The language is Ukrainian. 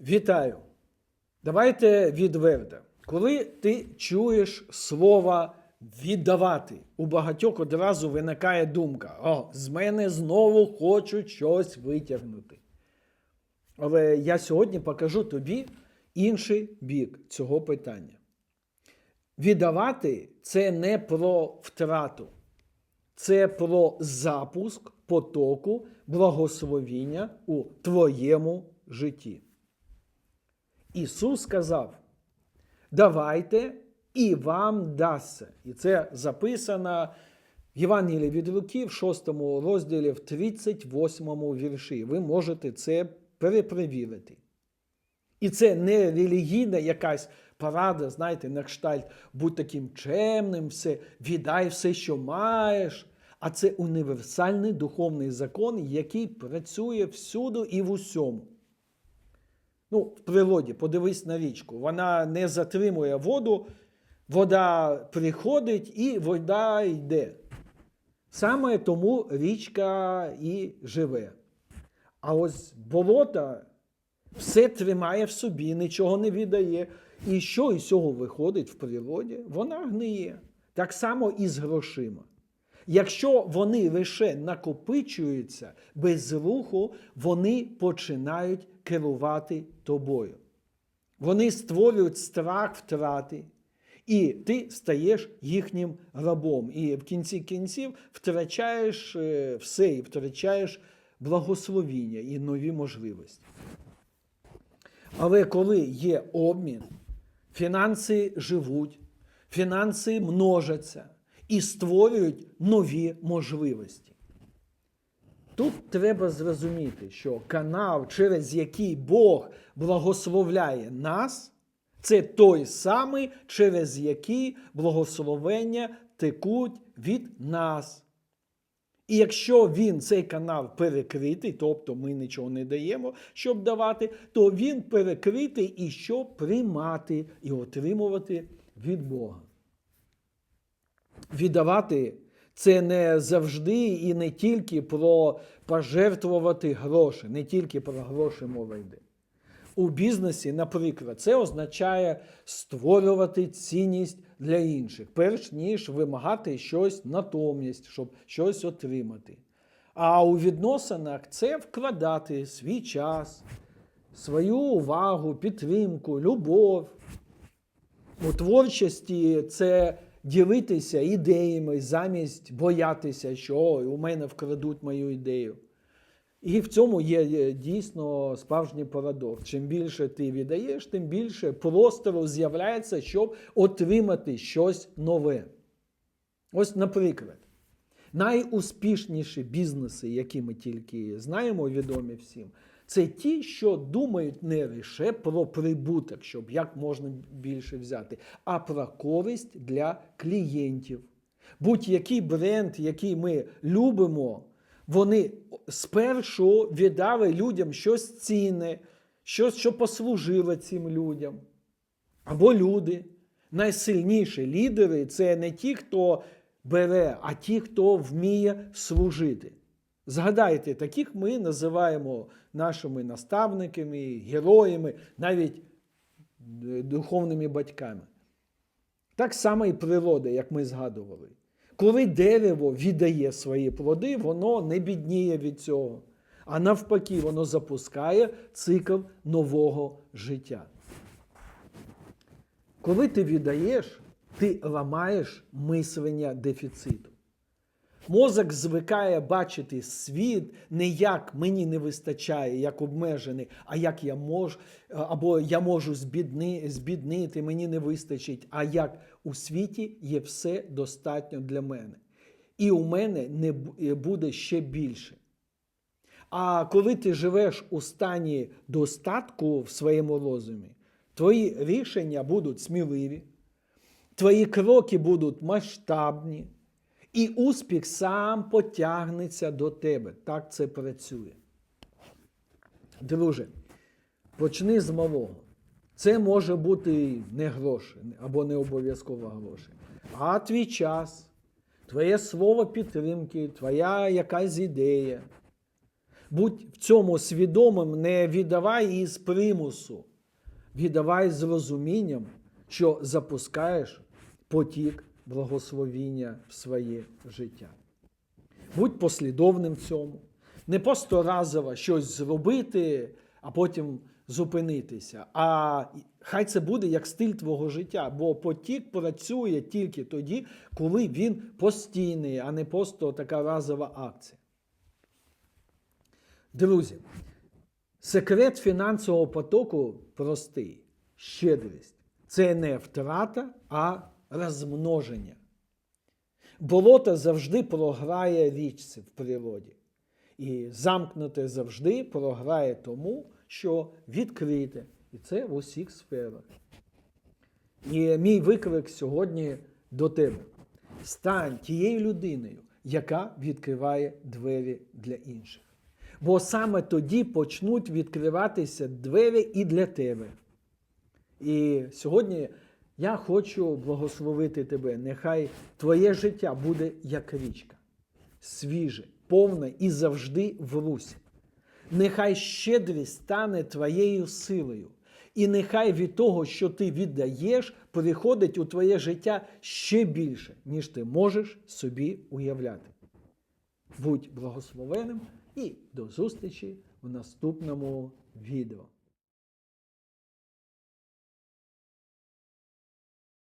Вітаю! Давайте відверто. Коли ти чуєш слово віддавати, у багатьох одразу виникає думка: о, з мене знову хочуть щось витягнути. Але я сьогодні покажу тобі інший бік цього питання. Віддавати це не про втрату, це про запуск потоку благословіння у твоєму житті. Ісус сказав: давайте і вам дасться. І це записано в Євангелії від Луки в 6 розділі, в 38 вірші. Ви можете це перепровірити. І це не релігійна якась порада, знаєте, на кшталт, будь таким чемним, все, віддай все, що маєш. А це універсальний духовний закон, який працює всюди і в усьому. Ну, в природі, подивись на річку. Вона не затримує воду, вода приходить і вода йде. Саме тому річка і живе. А ось болото все тримає в собі, нічого не віддає. І що із цього виходить в природі? Вона гниє. Так само і з грошима. Якщо вони лише накопичуються без руху, вони починають керувати тобою. Вони створюють страх втрати, і ти стаєш їхнім рабом. І в кінці кінців втрачаєш е, все, і втрачаєш благословіння і нові можливості. Але коли є обмін, фінанси живуть, фінанси множаться і створюють нові можливості. Тут треба зрозуміти, що канал, через який Бог благословляє нас, це той самий, через який благословення текуть від нас. І якщо він цей канал перекритий, тобто ми нічого не даємо, щоб давати, то він перекритий і щоб приймати і отримувати від Бога. Віддавати це не завжди і не тільки про пожертвувати гроші, не тільки про гроші мова йде. У бізнесі, наприклад, це означає створювати цінність для інших, перш ніж вимагати щось натомість, щоб щось отримати. А у відносинах це вкладати свій час, свою увагу, підтримку, любов. У творчості це ділитися ідеями замість боятися, що «Ой, у мене вкрадуть мою ідею. І в цьому є дійсно справжній парадокс. Чим більше ти віддаєш, тим більше простору з'являється, щоб отримати щось нове. Ось, наприклад, найуспішніші бізнеси, які ми тільки знаємо, відомі всім, це ті, що думають не лише про прибуток, щоб як можна більше взяти, а про користь для клієнтів. Будь-який бренд, який ми любимо, вони спершу віддали людям щось цінне, щось, що послужило цим людям. Або люди. Найсильніші лідери це не ті, хто бере, а ті, хто вміє служити. Згадайте, таких ми називаємо нашими наставниками, героями, навіть духовними батьками. Так само і природа, як ми згадували. Коли дерево віддає свої плоди, воно не бідніє від цього. А навпаки, воно запускає цикл нового життя. Коли ти віддаєш, ти ламаєш мислення дефіциту. Мозок звикає бачити світ не як мені не вистачає, як обмежений, а як я можу, або я можу збідни, збіднити, мені не вистачить, а як у світі є все достатньо для мене. І у мене не буде ще більше. А коли ти живеш у стані достатку в своєму розумі, твої рішення будуть сміливі, твої кроки будуть масштабні. І успіх сам потягнеться до тебе. Так це працює. Друже, почни з малого. Це може бути не гроші або не обов'язково гроші, а твій час, твоє слово підтримки, твоя якась ідея. Будь в цьому свідомим, не віддавай із примусу, віддавай з розумінням, що запускаєш потік благословіння в своє життя. Будь послідовним в цьому. Не просто разово щось зробити, а потім зупинитися. А хай це буде як стиль твого життя, бо потік працює тільки тоді, коли він постійний, а не просто така разова акція. Друзі, секрет фінансового потоку простий. Щедрість. Це не втрата, а розмноження. Болото завжди програє річці в природі. І замкнуте завжди програє тому, що відкрите. І це в усіх сферах. І мій виклик сьогодні до тебе. Стань тією людиною, яка відкриває двері для інших. Бо саме тоді почнуть відкриватися двері і для тебе. І сьогодні я хочу благословити тебе. Нехай твоє життя буде як річка, свіже, повне і завжди в русі. Нехай щедрість стане твоєю силою. І нехай від того, що ти віддаєш, приходить у твоє життя ще більше, ніж ти можеш собі уявляти. Будь благословеним і до зустрічі в наступному відео.